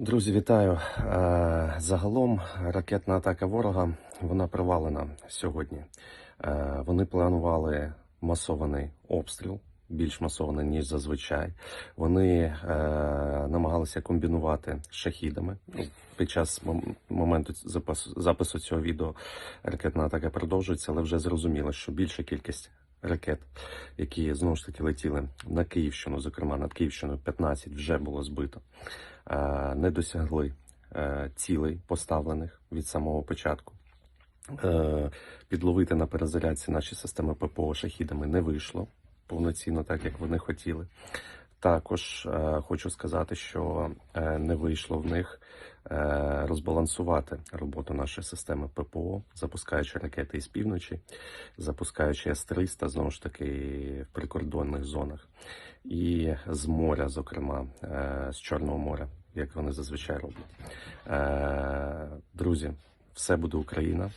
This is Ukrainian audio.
Друзі, вітаю. Е, Загалом ракетна атака ворога вона провалена сьогодні. Е, Вони планували масований обстріл, більш масований ніж зазвичай. Вони е, намагалися комбінувати шахідами. Ну, Під час моменту запису, запису цього відео ракетна атака продовжується, але вже зрозуміло, що більша кількість ракет, які знову ж таки летіли на Київщину, зокрема над Київщиною, 15 вже було збито не досягли е, цілей поставлених від самого початку. Е, Підловити на перезарядці наші системи ППО шахідами не вийшло повноцінно, так як вони хотіли. Також е, хочу сказати, що е, не вийшло в них е, розбалансувати роботу нашої системи ППО, запускаючи ракети із півночі, запускаючи С-300, знову ж таки, в прикордонних зонах, і з моря, зокрема, е, з Чорного моря, як вони зазвичай роблять. Е, Друзі, все буде Україна.